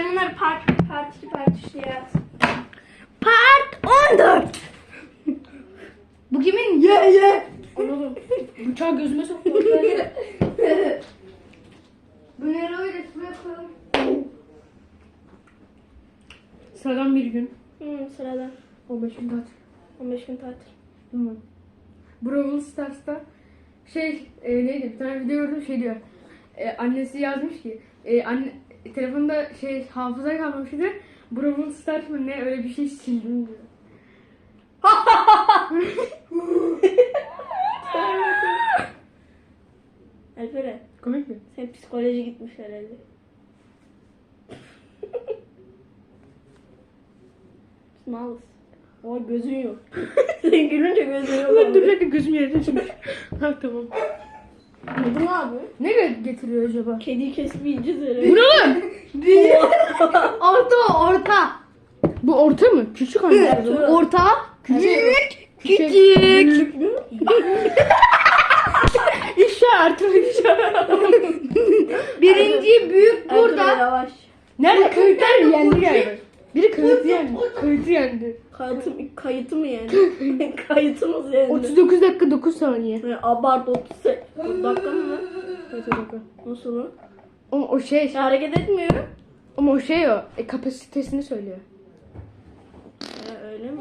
sen bunları part part 2 part 3 diye yaz. Part 14. Bu kimin? Ye ye. Anladım. Bıçağı gözüme soktu. Bu ne öyle şuraya koyalım. Sıradan bir gün. Hı, sırada. 15 gün tatil. 15 gün tatil. Tamam. Brawl Stars'ta şey e, neydi bir tane video gördüm şey diyor. E, annesi yazmış ki e, anne telefonda şey hafıza kalmamış diyor. Brawl Stars mı ne öyle bir şey sildim diyor. Alperen Komik mi? sen psikoloji gitmiş herhalde. Malız. O gözün yok. sen gülünce gözün yok. Ulan dur bir dakika gözüm yerine çıkmış. ha tamam. Bu ne abi? Ne getiriyor acaba? Kediyi kesip yiyeceğiz Bu herhalde. ne lan? Orta orta. Bu orta mı? Küçük hangisi? Orta. Küçük. Küçük. Küçük mü? İşaret. Birinci büyük burada. yavaş. Nerede? Mı yendi galiba? Biri kayıtı yendi. Kayıtı yendi. Kayıtım, kayıtı mı yani? Kayıtımız yani. 39 dakika 9 saniye. Yani abart 30 dakika mı? O dakika. Nasıl o? Ama o şey, Ya hareket etmiyor. ama o şey o. E, kapasitesini söylüyor. Ya öyle mi?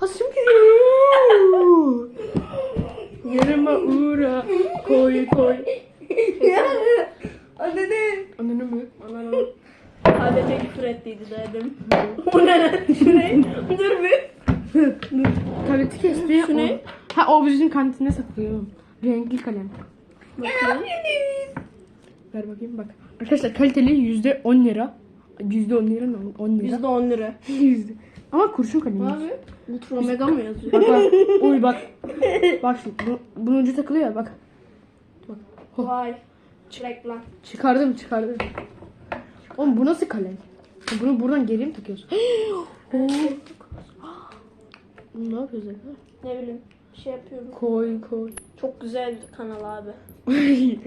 Asım gidiyor. Yanıma uğra. Koy koy. Ananı mı? Ananı sadece küfür ettiydi dedim. o ne lan? Şu ne? Dur bir. Tableti kesti. Şu ne? Ha o bizim kantinde satılıyor. Renkli kalem. Bakayım. Ver bakayım bak. Arkadaşlar kaliteli yüzde 10 lira. Yüzde 10 lira ne? 10 lira. Yüzde on lira. Yüzde. Ama kurşun kalemi. Abi. Ultra Omega mı yazıyor? Bak bak. Uy bak. Bak şimdi. Bu, bunun ucu takılıyor ya bak. Vay. Reklam. Çıkardım çıkardım. Oğlum bu nasıl kalem? Bunu buradan geriye mi takıyorsun? Ne arkadaşlar? Ne bileyim. Şey yapıyorum. Koy koy. Çok güzel bir kanal abi.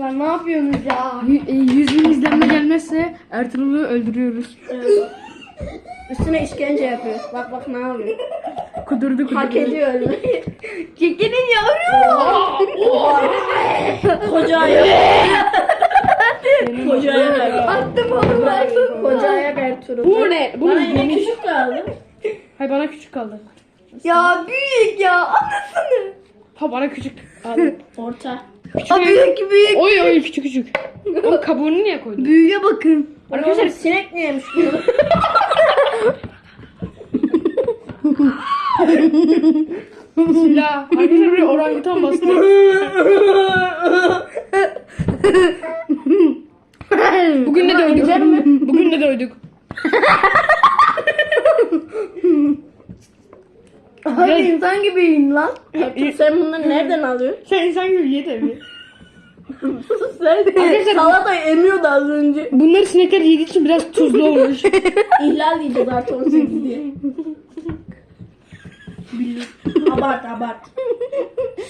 Lan ne yapıyorsunuz ya? Y- e, 100 bin izlenme gelmezse Ertuğrul'u öldürüyoruz. Evet. Üstüne işkence yapıyor. Bak bak ne yapıyor. Kudurdu kudurdu. Hak ediyor ölmeyi. Çekilin yavrum. Koca ayak. Koca ayak. Attım oğlum ben. Koca ayak Ertuğrul. Bu ne? Bu Bana ne? yine küçük kaldı. Hayır bana küçük kaldı. Ya büyük ya. Anlasana. Ha bana küçük. Abi. Orta. Küçük. O büyük büyük. Oy oy küçük küçük. Ama kabuğunu niye koydun? Büyüye bakın. Arkadaşlar sinek mi yemiş bunu? Bismillah. Arkadaşlar buraya orangutan bastı. Bugün de doyduk. Bugün de doyduk. Abi insan gibiyim lan. Sen bunları nereden alıyorsun? Sen insan gibi ye tabii. Sen Arkadaşlar- salatayı emiyordu az önce. Bunları sinekler yediği için biraz tuzlu olmuş. İhlal diyeceğiz artı 18 diye. Abart abart.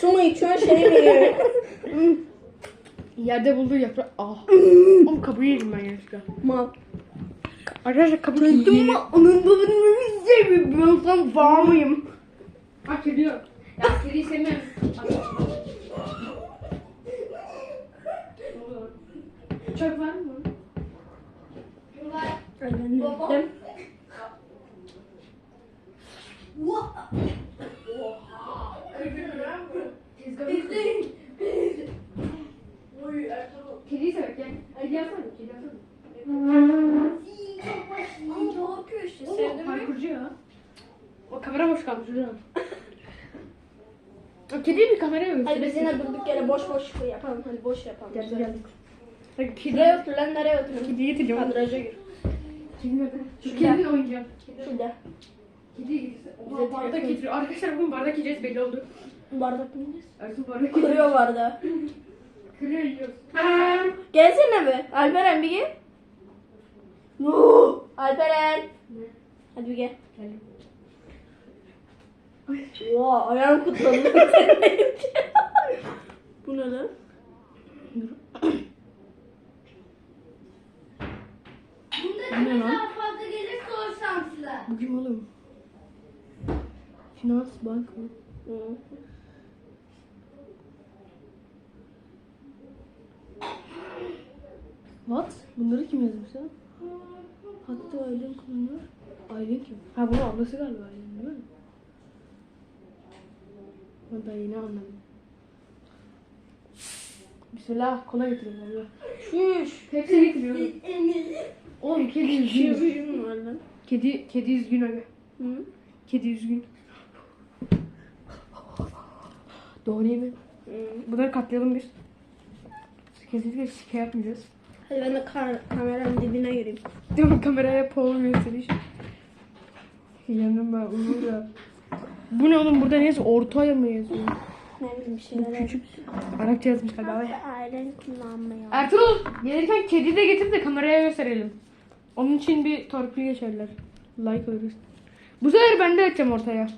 Su mu içiyorsun şey mi yiyorsun? Yerde bulduğu yaprak. Ah. Oğlum kabuğu yedim ben yanlışlıkla. Mal. Arkadaşlar kabuk Çözdüm yedi. ama onun şey mi? Ben sen var mıyım? Bak geliyor. Ya kediyi sevmem. Çöp var mı? Ay ben de gittim. Kediyi sever gel. Kedi yapsana. Kedi yapsana. Yapıyor işte O parkurcu ya. O kamera boş kalmış hocam. O kediyi bir kameraya göster. Hadi biz yine durduk yere boş boş şey yapalım. Hadi boş yapalım. Gel gel. Bak kedi. Nereye otur lan nereye otur? Kediyi getireceğim. Kadraja gir. Kedi nerede? Şu kediyle oynayacağım. Şurada. Getirse. Bize Oha bardak telefon. getiriyor. Arkadaşlar bugün bardak yiyeceğiz belli oldu. Bardak mıyız? Ersun bardak Kuruyor bardağı. Kırıyor yiyoruz. Gelsene be. Alperen bir gel. No. Alperen. Ne? Hadi bir gel. Geldim. Oha ayağım kutlandı. Bu ne lan? Bunda ne daha fazla gelirse o şanslı. Bu kim oğlum? Finans bank mı? Hı. What? Bunları kim yazmış lan? Hatta Aylin kullanıyor. Aylin kim? Ha bunun ablası galiba Aylin değil mi? Ben daha yeni anladım. Bismillah kola getiriyor galiba. Şuş. Hepsi getiriyor. Oğlum kedi üzgün. Şuş var lan. Kedi, kedi üzgün aga. Hı. Kedi üzgün. Doğru değil mi? Hı. Bunları katlayalım biz. Kesinlikle şike yapmayacağız. Hadi ben de kar kameranın dibine gireyim. Değil mi? Kameraya Paul gösteriş. Yandım ben Uğur ya. Bu ne oğlum burada ne yazıyor? Ortaya mı yazıyor? Ne bileyim bir şeyler. Küçük. Arapça yazmış galiba. Ailen kullanmıyor. Ertuğrul gelirken kedi de getir de kameraya gösterelim. Onun için bir torpil geçerler. Like alırız. Bu sefer ben de açacağım ortaya.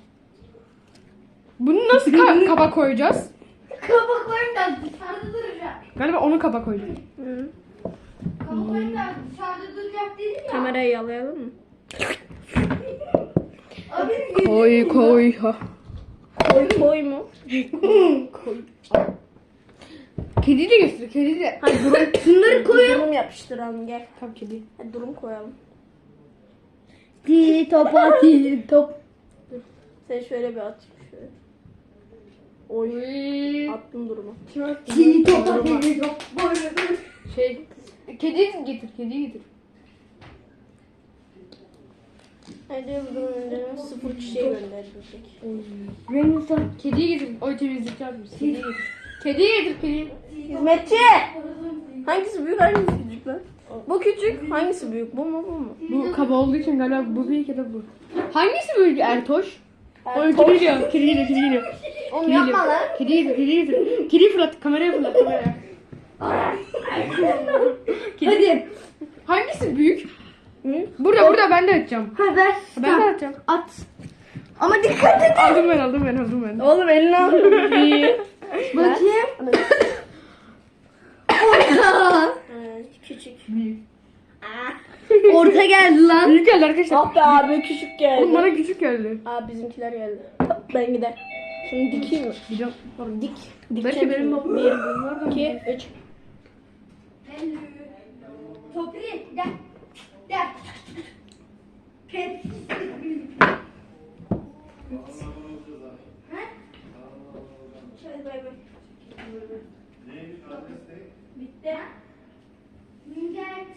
Bunu nasıl ka- kaba koyacağız? Kabaklarım da dışarıda duracak. Galiba onu kaba koyacağız. Hı. Kabaklarım da dışarıda duracak dedim ya. Kamerayı yalayalım mı? Koy koy ha. Koy koy mu? Kedi de göster, kedi de. Hadi durum. Şunları koyalım. Durum yapıştıralım gel. Tam kedi. Hadi durum koyalım. Ti topa ti top. Sen şöyle bir at. Şöyle. Oy. Attım durumu. Ti topa ti top. Şey, kedi getir, kedi getir. Hadi bu durum önce sıfır çiçeği gönderilecek. Remington. Kediyi getir. Oy temizlik yapmış. Kediyi getir. Kediyi getir, kediyi. Hizmetçi! Hangisi büyük hangisi küçük lan? Bu küçük. Hangisi büyük? Bu mu bu mu? Bu kaba olduğu için galiba bu büyük ya da bu. Hangisi büyük Ertoş? Oy Ertoş. kedi geliyor, kedi geliyor, kedi geliyor. Oğlum Kedi yapma lan. Kedi getir, kedi getir. Kediyi fırlat, kameraya fırlat, kameraya. Hadi. Hangisi büyük? Hı? Burada burada ben de atacağım. Ha ben. Ben de Tamam, atacağım. At. Ama dikkat et. Aldım ben aldım ben aldım ben. Oğlum elini al. Bakayım. Orta. Küçük. Ah. Orta geldi lan. Büyük geldi arkadaşlar. Ah abi abi küçük geldi. Oğlum bana küçük geldi. Aa bizimkiler geldi. Ben gider. Şimdi dikeyim mi? Gidiyorum. Dik. Belki benim babam. 1, 2, 3. Ellü. Topri gel. Gel. Pepsi birlikte. Ha? Şöyle bay bay. Neymiş adresi? Bitti ha? Ninja et.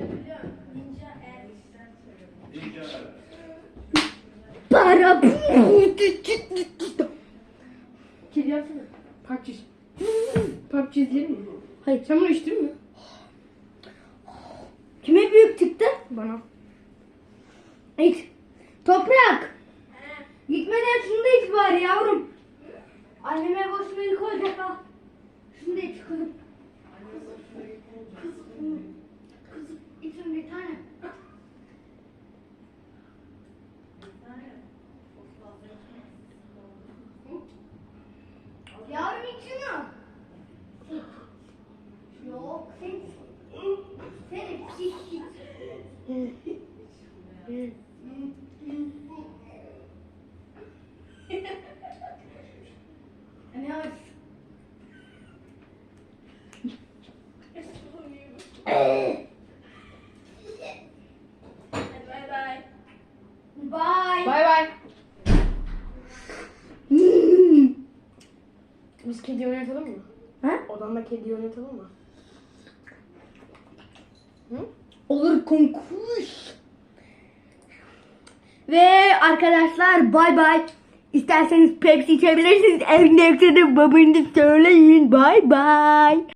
Ninja et. Ninja et. Para Geliyorsun. PUBG. PUBG izleyelim mi? Hayır. Sen bunu içtin mi? Kime büyük çıktı? Bana. İç. Toprak. Gitmeden şunu da iç bari yavrum. Anneme boşuna ilk olacak ha. Şunu da iç kızım. Kızım. Kızım için bir tane. Yavrum iç şunu. Yok sen sen pis. Ne var? Hadi bay bay. Bye. Bay bay. Biz kedi oynatalım mı? Ha? Odamda kedi oynatalım mı? Olur konkurs. Ve arkadaşlar bay bay. İsterseniz Pepsi içebilirsiniz. Evde yoksa da babanızı söyleyin. Bay bay.